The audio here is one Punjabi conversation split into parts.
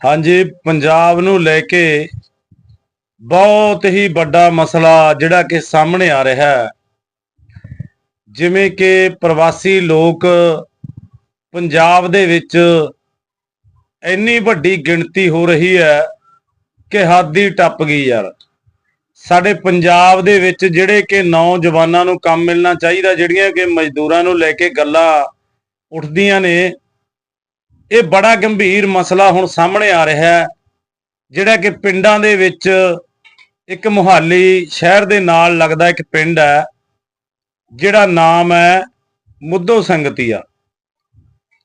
ਹਾਂਜੀ, ਪੰਜਾਬ ਨੂੰ ਲੈ ਕੇ ਬਹੁਤ ਹੀ ਵੱਡਾ ਮਸਲਾ ਜਿਹੜਾ ਕਿ ਸਾਹਮਣੇ ਆ ਰਿਹਾ ਹੈ। ਜਿਵੇਂ ਕਿ ਪ੍ਰਵਾਸੀ ਲੋਕ ਪੰਜਾਬ ਦੇ ਵਿੱਚ ਇੰਨੀ ਵੱਡੀ ਗਿਣਤੀ ਹੋ ਰਹੀ ਹੈ ਕਿ ਹੱਦ ਹੀ ਟੱਪ ਗਈ ਯਾਰ। ਸਾਡੇ ਪੰਜਾਬ ਦੇ ਵਿੱਚ ਜਿਹੜੇ ਕਿ ਨੌਜਵਾਨਾਂ ਨੂੰ ਕੰਮ ਮਿਲਣਾ ਚਾਹੀਦਾ, ਜਿਹੜੀਆਂ ਕਿ ਮਜ਼ਦੂਰਾਂ ਨੂੰ ਲੈ ਕੇ ਗੱਲਾਂ ਉੱਠਦੀਆਂ ਨੇ ਇਹ ਬੜਾ ਗੰਭੀਰ ਮਸਲਾ ਹੁਣ ਸਾਹਮਣੇ ਆ ਰਿਹਾ ਹੈ, ਜਿਹੜਾ ਕਿ ਪਿੰਡਾਂ ਦੇ ਵਿੱਚ ਇੱਕ ਮੁਹਾਲੀ ਸ਼ਹਿਰ ਦੇ ਨਾਲ ਲੱਗਦਾ ਇੱਕ ਪਿੰਡ ਹੈ, ਜਿਹੜਾ ਨਾਮ ਹੈ ਮੁੱਦੋ ਸੰਗਤੀਆ।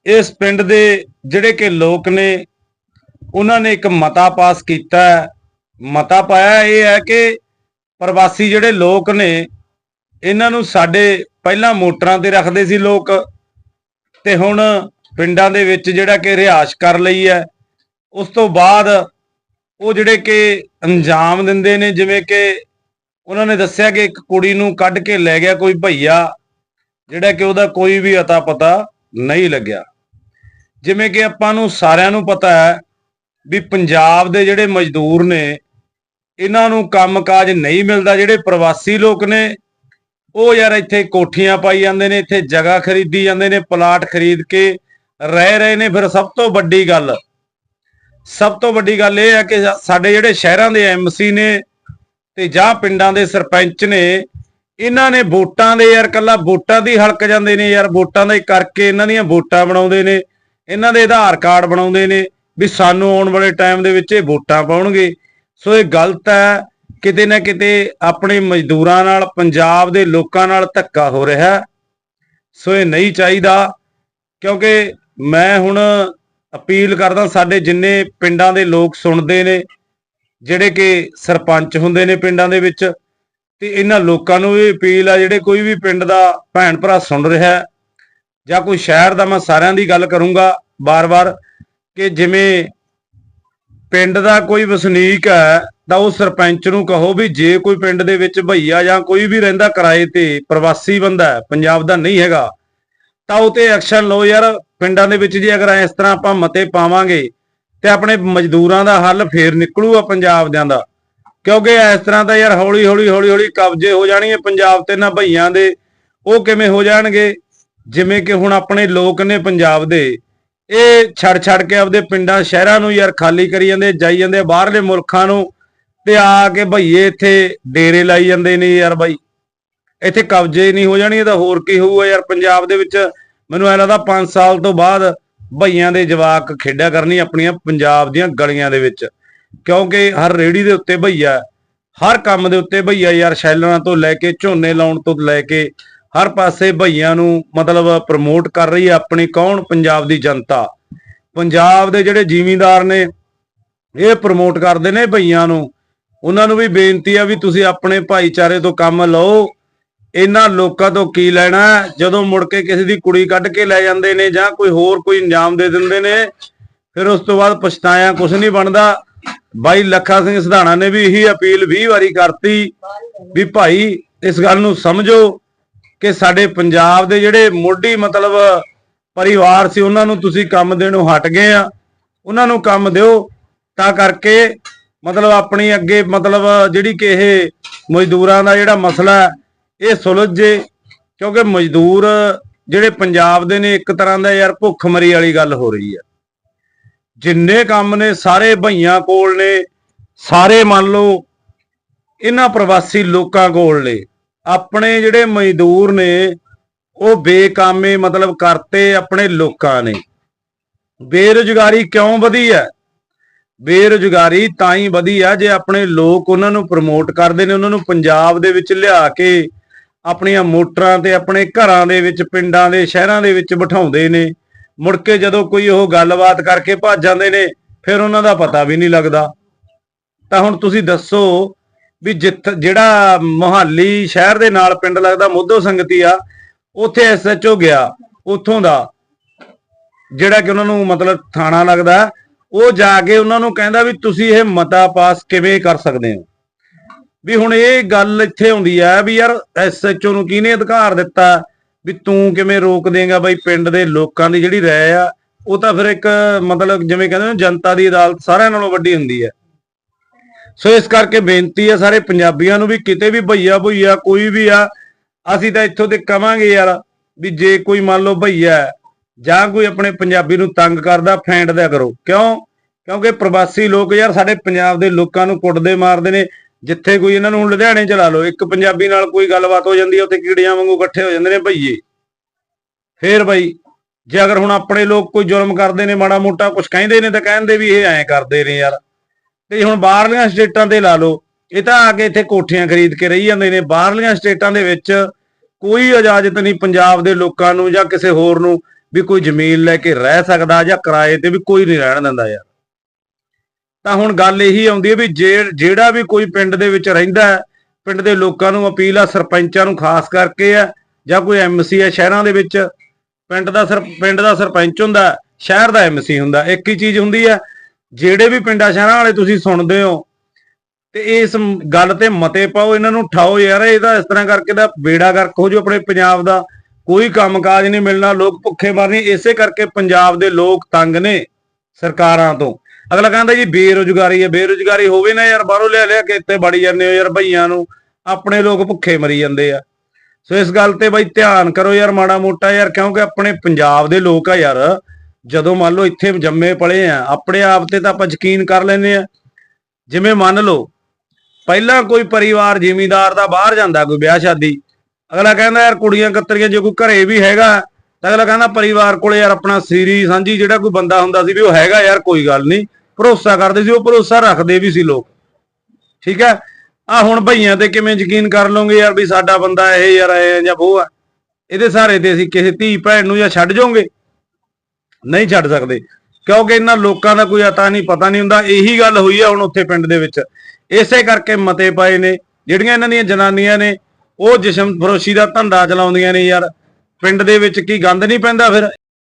ਇਸ ਪਿੰਡ ਦੇ ਜਿਹੜੇ ਕਿ ਲੋਕ ਨੇ, ਉਹਨਾਂ ਨੇ ਇੱਕ ਮਤਾ ਪਾਸ ਕੀਤਾ ਹੈ। ਮਤਾ ਪਾਇਆ ਇਹ ਹੈ ਕਿ ਪ੍ਰਵਾਸੀ ਜਿਹੜੇ ਲੋਕ ਨੇ, ਇਹਨਾਂ ਨੂੰ ਸਾਡੇ ਪਹਿਲਾਂ ਮੋਟਰਾਂ ਤੇ ਰੱਖਦੇ ਸੀ ਲੋਕ, ਤੇ ਹੁਣ ਪਿੰਡਾਂ ਦੇ ਵਿੱਚ ਜਿਹੜਾ ਕਿ ਰਿਹਾਇਸ਼ ਕਰ ਲਈ ਹੈ। ਉਸ ਤੋਂ ਬਾਅਦ ਉਹ ਜਿਹੜੇ ਕਿ ਅੰਜਾਮ ਦਿੰਦੇ ਨੇ, ਜਿਵੇਂ ਕਿ ਉਹਨਾਂ ਨੇ ਦੱਸਿਆ ਕਿ ਇੱਕ ਕੁੜੀ ਨੂੰ ਕੱਢ ਕੇ ਲੈ ਗਿਆ ਕੋਈ ਭਈਆ, ਜਿਹੜਾ ਕਿ ਉਹਦਾ ਕੋਈ ਵੀ ਅਤਾ ਪਤਾ ਨਹੀਂ ਲੱਗਿਆ। ਜਿਵੇਂ ਕਿ ਆਪਾਂ ਨੂੰ ਸਾਰਿਆਂ ਨੂੰ ਪਤਾ ਹੈ ਵੀ ਪੰਜਾਬ ਦੇ ਜਿਹੜੇ ਮਜ਼ਦੂਰ ਨੇ, ਇਹਨਾਂ ਨੂੰ ਕੰਮਕਾਜ ਨਹੀਂ ਮਿਲਦਾ। ਜਿਹੜੇ ਪ੍ਰਵਾਸੀ ਲੋਕ ਨੇ, ਉਹ ਯਾਰ ਇੱਥੇ ਕੋਠੀਆਂ ਪਾਈ ਜਾਂਦੇ ਨੇ, ਇੱਥੇ ਜਗ੍ਹਾ ਖਰੀਦੀ ਜਾਂਦੇ ਨੇ, ਪਲਾਟ ਖਰੀਦ ਕੇ ਰਹਿ ਰਹੇ ਨੇ, ਫਿਰ ਸਭ ਤੋਂ ਵੱਡੀ ਗੱਲ, ਸਭ ਤੋਂ ਵੱਡੀ ਗੱਲ ਇਹ ਹੈ ਕਿ ਸਾਡੇ ਜਿਹੜੇ ਸ਼ਹਿਰਾਂ ਦੇ ਐਮਸੀ ਨੇ ਤੇ ਜਾਂ ਪਿੰਡਾਂ ਦੇ ਸਰਪੰਚ ਨੇ, ਇਹਨਾਂ ਨੇ ਵੋਟਾਂ ਦੇ ਯਾਰ ਕੱਲਾ ਵੋਟਾਂ ਦੀ ਹਲਕ ਜਾਂਦੇ ਨੇ ਯਾਰ, ਵੋਟਾਂ ਦੇ ਕਰਕੇ ਇਹਨਾਂ ਦੀਆਂ ਵੋਟਾਂ ਬਣਾਉਂਦੇ ਨੇ, ਇਹਨਾਂ ਦੇ ਆਧਾਰ ਕਾਰਡ ਬਣਾਉਂਦੇ ਨੇ ਵੀ ਸਾਨੂੰ ਆਉਣ ਵਾਲੇ ਟਾਈਮ ਦੇ ਵਿੱਚ ਇਹ ਵੋਟਾਂ ਪਾਉਣਗੇ। ਸੋ ਇਹ ਗਲਤ ਹੈ, ਕਿਤੇ ਨਾ ਕਿਤੇ ਆਪਣੇ ਮਜ਼ਦੂਰਾਂ ਨਾਲ, ਪੰਜਾਬ ਦੇ ਲੋਕਾਂ ਨਾਲ ਧੱਕਾ ਹੋ ਰਿਹਾ ਸੋ ਇਹ ਨਹੀਂ ਚਾਹੀਦਾ, ਕਿਉਂਕਿ ਮੈਂ ਹੁਣ ਅਪੀਲ ਕਰਦਾ ਸਾਡੇ ਜਿੰਨੇ ਪਿੰਡਾਂ ਦੇ ਲੋਕ ਸੁਣਦੇ ਨੇ, ਜਿਹੜੇ ਕਿ ਸਰਪੰਚ ਹੁੰਦੇ ਨੇ ਪਿੰਡਾਂ ਦੇ ਵਿੱਚ, ਤੇ ਇਹਨਾਂ ਲੋਕਾਂ ਨੂੰ ਵੀ ਅਪੀਲ ਆ, ਜਿਹੜੇ ਕੋਈ ਵੀ ਪਿੰਡ ਦਾ ਭੈਣ ਭਰਾ ਸੁਣ ਰਿਹਾ ਜਾਂ ਕੋਈ ਸ਼ਹਿਰ ਦਾ ਮੈਂ ਸਾਰਿਆਂ ਦੀ ਗੱਲ ਕਰੂੰਗਾ ਬਾਰ-ਬਾਰ, ਕਿ ਜਿਵੇਂ ਪਿੰਡ ਦਾ ਕੋਈ ਵਸਨੀਕ ਹੈ, ਤਾਂ ਉਹ ਸਰਪੰਚ ਨੂੰ ਕਹੋ ਵੀ ਜੇ ਕੋਈ ਪਿੰਡ ਦੇ ਵਿੱਚ ਭਈਆ ਜਾਂ ਕੋਈ ਵੀ ਰਹਿੰਦਾ ਕਿਰਾਏ ਤੇ ਪ੍ਰਵਾਸੀ ਬੰਦਾ ਪੰਜਾਬ ਦਾ ਨਹੀਂ ਹੈਗਾ, ਤਾਂ ਉਹ ਤੇ ਐਕਸ਼ਨ ਲਓ ਯਾਰ ਪਿੰਡਾਂ ਦੇ ਵਿੱਚ ਜੇ ਅਗਰ ਇਸ ਤਰ੍ਹਾਂ ਆਪਾਂ ਮਤੇ ਪਾਵਾਂਗੇ ਤੇ ਆਪਣੇ ਮਜ਼ਦੂਰਾਂ ਦਾ ਹੱਲ ਫੇਰ ਨਿਕਲੂਗਾ ਪੰਜਾਬ ਦਿਆਂ ਦਾ। ਕਿਉਂਕਿ ਇਸ ਤਰ੍ਹਾਂ ਤਾਂ ਯਾਰ ਹੌਲੀ ਹੌਲੀ ਹੌਲੀ ਹੌਲੀ ਕਬਜ਼ੇ ਹੋ ਜਾਣਗੇ ਪੰਜਾਬ ਤੇ ਨਾ ਭਈਆਂ ਦੇ, ਉਹ ਕਿਵੇਂ ਹੋ ਜਾਣਗੇ? ਜਿਵੇਂ ਕਿ ਹੁਣ ਆਪਣੇ ਲੋਕ ਨੇ ਪੰਜਾਬ ਦੇ, ਇਹ ਛੱਡ ਛੱਡ ਕੇ ਆਪਦੇ ਪਿੰਡਾਂ, ਸ਼ਹਿਰਾਂ ਨੂੰ ਯਾਰ ਖਾਲੀ ਕਰੀ ਜਾਂਦੇ, ਜਾਈ ਜਾਂਦੇ, ਬਾਹਰਲੇ ਮੁਲਕਾਂ ਨੂੰ ਤੇ ਆ ਕੇ ਭਈਏ ਇੱਥੇ ਡੇਰੇ ਲਾਈ ਜਾਂਦੇ ਨੇ ਯਾਰ ਬਾਈ। ਇੱਥੇ ਕਬਜ਼ੇ ਨਹੀਂ ਹੋ ਜਾਣੀ ਤਾਂ ਹੋਰ ਕੀ ਹੋਊਗਾ ਯਾਰ, ਪੰਜਾਬ ਦੇ ਵਿੱਚ ਮੈਨੂੰ ਐ ਲੱਗਦਾ 5 ਸਾਲ ਤੋਂ ਬਾਅਦ ਭਈਆਂ ਦੇ ਜਵਾਕ ਖੇਡਿਆ ਕਰਨੀ ਆਪਣੀਆਂ ਪੰਜਾਬ ਦੀਆਂ ਗਲੀਆਂ ਦੇ ਵਿੱਚ। ਕਿਉਂਕਿ ਹਰ ਰੇੜੀ ਦੇ ਉੱਤੇ ਭਈਆ ਹਰ ਕੰਮ ਦੇ ਉੱਤੇ ਭਈਆ ਯਾਰ ਸ਼ੈਲਰਾਂ ਤੋਂ ਲੈ ਕੇ ਝੋਨੇ ਲਾਉਣ ਤੋਂ ਲੈ ਕੇ ਹਰ ਪਾਸੇ ਭਈਆਂ ਨੂੰ ਮਤਲਬ ਪ੍ਰਮੋਟ ਕਰ ਰਹੀ ਹੈ ਆਪਣੀ ਕੌਣ? ਪੰਜਾਬ ਦੀ ਜਨਤਾ। ਪੰਜਾਬ ਦੇ ਜਿਹੜੇ ਜ਼ਿਮੀਂਦਾਰ ਨੇ, ਇਹ ਪ੍ਰਮੋਟ ਕਰਦੇ ਨੇ ਭਈਆਂ ਨੂੰ। ਉਹਨਾਂ ਨੂੰ ਵੀ ਬੇਨਤੀ ਆ ਵੀ ਤੁਸੀਂ ਆਪਣੇ ਭਾਈਚਾਰੇ ਤੋਂ ਕੰਮ ਲਓ। ਇਹਨਾਂ ਲੋਕਾਂ ਤੋਂ ਕੀ ਲੈਣਾ ਜਦੋਂ ਮੁੜ ਕੇ ਕਿਸੇ ਦੀ ਕੁੜੀ ਕੱਢ ਕੇ ਲੈ ਜਾਂਦੇ ਨੇ ਜਾਂ ਕੋਈ ਹੋਰ ਕੋਈ ਇੰਜਾਮ ਦੇ ਦਿੰਦੇ ਨੇ, ਫਿਰ ਉਸ ਤੋਂ ਬਾਅਦ ਪਛਤਾਇਆ ਕੁਝ ਨਹੀਂ ਬਣਦਾ। ਬਾਈ ਲੱਖਾ ਸਿੰਘ ਸਿਧਾਣਾ ਨੇ ਵੀ ਇਹੀ ਅਪੀਲ 20 ਵਾਰੀ ਕਰਤੀ ਵੀ ਭਾਈ, ਇਸ ਗੱਲ ਨੂੰ ਸਮਝੋ ਕਿ ਸਾਡੇ ਪੰਜਾਬ ਦੇ ਜਿਹੜੇ ਮੋਢੀ ਮਤਲਬ ਪਰਿਵਾਰ ਸੀ, ਉਹਨਾਂ ਨੂੰ ਤੁਸੀਂ ਕੰਮ ਦੇਣੋਂ ਹਟ ਗਏ ਆ। ਉਹਨਾਂ ਨੂੰ ਕੰਮ ਦਿਓ, ਤਾਂ ਕਰਕੇ ਮਤਲਬ ਆਪਣੀ ਅੱਗੇ ਮਤਲਬ ਜਿਹੜੀ ਕਿ ਇਹ ਮਜ਼ਦੂਰਾਂ ਦਾ ਜਿਹੜਾ ਮਸਲਾ ਇਹ ਸੁਲਝ ਜੇ, ਕਿਉਂਕਿ ਮਜ਼ਦੂਰ ਜਿਹੜੇ ਪੰਜਾਬ ਦੇ ਨੇ, ਇੱਕ ਤਰ੍ਹਾਂ ਦਾ ਯਾਰ ਭੁੱਖਮਰੀ ਵਾਲੀ ਗੱਲ ਹੋ ਰਹੀ ਹੈ ਜਿੰਨੇ ਕੰਮ ਨੇ, ਸਾਰੇ ਭਈਆਂ ਕੋਲ ਨੇ, ਸਾਰੇ ਮੰਨ ਲਓ ਇਹਨਾਂ ਪ੍ਰਵਾਸੀ ਲੋਕਾਂ ਕੋਲ ਨੇ। ਆਪਣੇ ਜਿਹੜੇ ਮਜ਼ਦੂਰ ਨੇ, ਉਹ ਬੇਕਾਮੇ ਮਤਲਬ ਕਰਤੇ ਆਪਣੇ ਲੋਕਾਂ ਨੇ। ਬੇਰੁਜ਼ਗਾਰੀ ਕਿਉਂ ਵਧੀ ਹੈ ਬੇਰੁਜ਼ਗਾਰੀ ਤਾਂ ਹੀ ਵਧੀ ਆ ਜੇ ਆਪਣੇ ਲੋਕ ਉਹਨਾਂ ਨੂੰ ਪ੍ਰਮੋਟ ਕਰਦੇ ਨੇ, ਉਹਨਾਂ ਨੂੰ ਪੰਜਾਬ ਦੇ ਵਿੱਚ ਲਿਆ ਕੇ ਆਪਣੀਆਂ ਮੋਟਰਾਂ ਤੇ ਆਪਣੇ ਘਰਾਂ ਦੇ ਵਿੱਚ, ਪਿੰਡਾਂ ਦੇ, ਸ਼ਹਿਰਾਂ ਦੇ ਵਿੱਚ ਬਿਠਾਉਂਦੇ ਨੇ। ਮੁੜ ਕੇ ਜਦੋਂ ਕੋਈ ਉਹ ਗੱਲਬਾਤ ਕਰਕੇ ਭੱਜ ਜਾਂਦੇ ਨੇ, ਫਿਰ ਉਹਨਾਂ ਦਾ ਪਤਾ ਵੀ ਨਹੀਂ ਲੱਗਦਾ। ਤਾਂ ਹੁਣ ਤੁਸੀਂ ਦੱਸੋ ਵੀ ਜਿੱਥ, ਜਿਹੜਾ ਮੁਹਾਲੀ ਸ਼ਹਿਰ ਦੇ ਨਾਲ ਪਿੰਡ ਲੱਗਦਾ ਮੋਧੋ ਸੰਗਤੀ ਆ, ਉੱਥੇ ਐਸਐਚਓ ਗਿਆ, ਉੱਥੋਂ ਦਾ। ਜਿਹੜਾ ਕਿ ਉਹਨਾਂ ਨੂੰ ਮਤਲਬ ਥਾਣਾ ਲੱਗਦਾ, ਉਹ ਜਾ ਕੇ ਉਹਨਾਂ ਨੂੰ ਕਹਿੰਦਾ ਵੀ ਤੁਸੀਂ ਇਹ ਮਤਾ ਪਾਸ ਕਿਵੇਂ ਕਰ ਸਕਦੇ ਹੋ? ਵੀ ਹੁਣ ਇਹ ਗੱਲ ਇੱਥੇ ਆਉਂਦੀ ਆ ਵੀ ਯਾਰ ਐਸਐਚਓ ਨੂੰ ਕਿਹਨੇ ਅਧਿਕਾਰ ਦਿੱਤਾ? ਵੀ ਤੂੰ ਕਿਵੇਂ ਰੋਕ ਦੇਂਗਾ ਬਈ ਪਿੰਡ ਦੇ ਲੋਕਾਂ ਦੀ ਜਿਹੜੀ ਰਾਏ ਆ, ਉਹ ਤਾਂ ਫਿਰ ਇੱਕ ਮਤਲਬ ਜਿਵੇਂ ਕਹਿੰਦੇ ਨੇ ਜਨਤਾ ਦੀ ਅਦਾਲਤ ਸਾਰਿਆਂ ਨਾਲੋਂ ਵੱਡੀ ਹੁੰਦੀ ਹੈ ਸੋ ਇਸ ਕਰਕੇ ਬੇਨਤੀ ਹੈ ਸਾਰੇ ਪੰਜਾਬੀਆਂ ਨੂੰ ਵੀ ਕਿਤੇ ਵੀ ਭਈਆ ਭਈਆ ਕੋਈ ਵੀ ਆ, ਅਸੀਂ ਤਾਂ ਇੱਥੋਂ ਤੇ ਕਵਾਂਗੇ ਯਾਰ ਵੀ ਜੇ ਕੋਈ ਮੰਨ ਲਓ ਭਈਆ ਜਾਂ ਕੋਈ ਆਪਣੇ ਪੰਜਾਬੀ ਨੂੰ ਤੰਗ ਕਰਦਾ, ਫੈਂਟ ਦਿਆ ਕਰੋ। ਕਿਉਂ? ਕਿਉਂਕਿ ਪ੍ਰਵਾਸੀ ਲੋਕ ਯਾਰ ਸਾਡੇ ਪੰਜਾਬ ਦੇ ਲੋਕਾਂ ਨੂੰ ਕੁੱਟਦੇ ਮਾਰਦੇ ਨੇ ਜਿੱਥੇ ਕੋਈ ਇਹਨਾਂ ਨੂੰ ਲੁਧਿਆਣੇ ਚ ਲਾ ਲਓ, ਇੱਕ ਪੰਜਾਬੀ ਨਾਲ ਕੋਈ ਗੱਲਬਾਤ ਹੋ ਜਾਂਦੀ ਹੈ, ਉੱਥੇ ਕੀੜਿਆਂ ਵਾਂਗੂ ਇਕੱਠੇ ਹੋ ਜਾਂਦੇ ਨੇ ਭਈਏ। ਫੇਰ ਬਈ, ਜੇ ਅਗਰ ਹੁਣ ਆਪਣੇ ਲੋਕ ਕੋਈ ਜ਼ੁਲਮ ਕਰਦੇ ਨੇ, ਮਾੜਾ ਮੋਟਾ ਕੁਝ ਕਹਿੰਦੇ ਨੇ, ਤਾਂ ਕਹਿੰਦੇ ਵੀ ਇਹ ਐਂ ਕਰਦੇ ਨੇ ਯਾਰ। ਤੇ ਹੁਣ ਬਾਹਰਲੀਆਂ ਸਟੇਟਾਂ ਤੇ ਲਾ ਲਓ, ਇਹ ਤਾਂ ਆ ਕੇ ਇੱਥੇ ਕੋਠੀਆਂ ਖਰੀਦ ਕੇ ਰਹੀ ਜਾਂਦੇ ਨੇ। ਬਾਹਰਲੀਆਂ ਸਟੇਟਾਂ ਦੇ ਵਿੱਚ ਕੋਈ ਇਜਾਜ਼ਤ ਨਹੀਂ ਪੰਜਾਬ ਦੇ ਲੋਕਾਂ ਨੂੰ ਜਾਂ ਕਿਸੇ ਹੋਰ ਨੂੰ ਵੀ ਕੋਈ ਜ਼ਮੀਨ ਲੈ ਕੇ ਰਹਿ ਸਕਦਾ ਜਾਂ ਕਿਰਾਏ ਤੇ ਵੀ ਕੋਈ ਨਹੀਂ ਰਹਿਣ ਦਿੰਦਾ ਯਾਰ। ਤਾਂ ਹੁਣ ਗੱਲ ਇਹੀ ਆਉਂਦੀ ਹੈ ਵੀ ਜੇ ਜਿਹੜਾ ਵੀ ਕੋਈ ਪਿੰਡ ਦੇ ਵਿੱਚ ਰਹਿੰਦਾ ਹੈ, ਪਿੰਡ ਦੇ ਲੋਕਾਂ ਨੂੰ ਅਪੀਲ ਆ ਸਰਪੰਚਾਂ ਨੂੰ ਖਾਸ ਕਰਕੇ ਆ, ਜਾਂ ਕੋਈ ਐਮਸੀ ਹੈ ਸ਼ਹਿਰਾਂ ਦੇ ਵਿੱਚ, ਪਿੰਡ ਦਾ ਸਰ, ਪਿੰਡ ਦਾ ਸਰਪੰਚ ਹੁੰਦਾ, ਸ਼ਹਿਰ ਦਾ ਐਮਸੀ ਹੁੰਦਾ, ਇੱਕ ਹੀ ਚੀਜ਼ ਹੁੰਦੀ ਹੈ ਜਿਹੜੇ ਵੀ ਪਿੰਡਾਂ ਸ਼ਹਿਰਾਂ ਵਾਲੇ ਤੁਸੀਂ ਸੁਣਦੇ ਹੋ, ਤੇ ਇਸ ਗੱਲ ਤੇ ਮਤੇ ਪਾਓ, ਇਹਨਾਂ ਨੂੰ ਠਾਓ ਯਾਰ ਇਹਦਾ ਇਸ ਤਰ੍ਹਾਂ ਕਰਕੇ ਦਾ ਬੇੜਾ ਗਰਕ ਹੋ ਜੋ ਆਪਣੇ ਪੰਜਾਬ ਦਾ, ਕੋਈ ਕੰਮਕਾਜ ਨਹੀਂ ਮਿਲਣਾ, ਲੋਕ ਭੁੱਖੇ ਮਰਨੇ, ਇਸੇ ਕਰਕੇ ਪੰਜਾਬ ਦੇ ਲੋਕ ਤੰਗ ਨੇ ਸਰਕਾਰਾਂ ਤੋਂ। ਅਗਲਾ ਕਹਿੰਦਾ ਜੀ, ਬੇਰੁਜ਼ਗਾਰੀ ਹੈ, ਬੇਰੁਜ਼ਗਾਰੀ ਹੋਵੇ ਨਾ ਯਾਰ, ਬਾਹਰੋਂ ਲਿਆ ਲਿਆ ਕੇ ਇੱਥੇ ਬੜੀ ਜਾਂਦੇ ਹੋ ਯਾਰ ਭਈਆਂ ਨੂੰ, ਆਪਣੇ ਲੋਕ ਭੁੱਖੇ ਮਰੀ ਜਾਂਦੇ ਆ। ਸੋ ਇਸ ਗੱਲ ਤੇ ਬਈ ਧਿਆਨ ਕਰੋ ਯਾਰ ਮਾੜਾ ਮੋਟਾ ਯਾਰ, ਕਿਉਂਕਿ ਆਪਣੇ ਪੰਜਾਬ ਦੇ ਲੋਕ ਆ ਯਾਰ, ਜਦੋਂ ਮੰਨ ਲਓ ਇੱਥੇ ਜੰਮੇ ਪਲੇ ਆ, ਆਪਣੇ ਆਪ ਤੇ ਤਾਂ ਆਪਾਂ ਯਕੀਨ ਕਰ ਲੈਨੇ ਆ। ਜਿਵੇਂ ਮੰਨ ਲਓ, ਪਹਿਲਾਂ ਕੋਈ ਪਰਿਵਾਰ ਜ਼ਿਮੀਂਦਾਰ ਦਾ ਬਾਹਰ ਜਾਂਦਾ, ਕੋਈ ਵਿਆਹ ਸ਼ਾਦੀ, ਅਗਲਾ ਕਹਿੰਦਾ ਯਾਰ ਕੁੜੀਆਂ ਕਤਰੀਆਂ, ਜੇ ਕੋਈ ਘਰੇ ਵੀ ਹੈਗਾ, ਤਾਂ ਅਗਲਾ ਕਹਿੰਦਾ ਪਰਿਵਾਰ ਕੋਲੇ ਯਾਰ ਆਪਣਾ ਸੀਰੀ ਸਾਂਝੀ ਜਿਹੜਾ ਕੋਈ ਬੰਦਾ ਹੁੰਦਾ ਸੀ ਵੀ ਉਹ ਹੈਗਾ ਯਾਰ, ਕੋਈ ਗੱਲ ਨਹੀਂ। ਭਰੋਸਾ ਕਰਦੇ ਸੀ, ਉਹ ਭਰੋਸਾ ਰੱਖਦੇ ਵੀ ਸੀ ਲੋਕ। ਠੀਕ ਹੈ? ਆ ਹੁਣ ਭਈਆਂ ਤੇ ਕਿਵੇਂ ਯਕੀਨ ਕਰ ਲਓਗੇ ਯਾਰ ਵੀ ਸਾਡਾ ਬੰਦਾ ਇਹ ਯਾਰ ਇਹ ਜਾਂ ਉਹ ਆ? ਇਹਦੇ ਸਹਾਰੇ ਤੇ ਅਸੀਂ ਕਿਸੇ ਧੀ ਭੈਣ ਨੂੰ ਜਾਂ ਛੱਡ ਜਾਓਗੇ? ਨਹੀਂ ਛੱਡ ਸਕਦੇ। ਕਿਉਂਕਿ ਇਹਨਾਂ ਲੋਕਾਂ ਦਾ ਕੋਈ ਅਤਾ ਨਹੀਂ, ਪਤਾ ਨਹੀਂ ਹੁੰਦਾ। ਇਹੀ ਗੱਲ ਹੋਈ ਆ ਹੁਣ ਉੱਥੇ ਪਿੰਡ ਦੇ ਵਿੱਚ। ਇਸੇ ਕਰਕੇ ਮਤੇ ਪਾਏ ਨੇ। ਜਿਹੜੀਆਂ ਇਹਨਾਂ ਦੀਆਂ ਜਨਾਨੀਆਂ ਨੇ, ਉਹ ਜਿਸਮ ਫਰੋਸ਼ੀ ਦਾ ਧੰਦਾ ਚਲਾਉਂਦੀਆਂ ਨੇ ਯਾਰ। ਪਿੰਡ ਦੇ ਵਿੱਚ ਕੀ ਗੰਦ ਨਹੀਂ ਪੈਂਦਾ ਫਿਰ?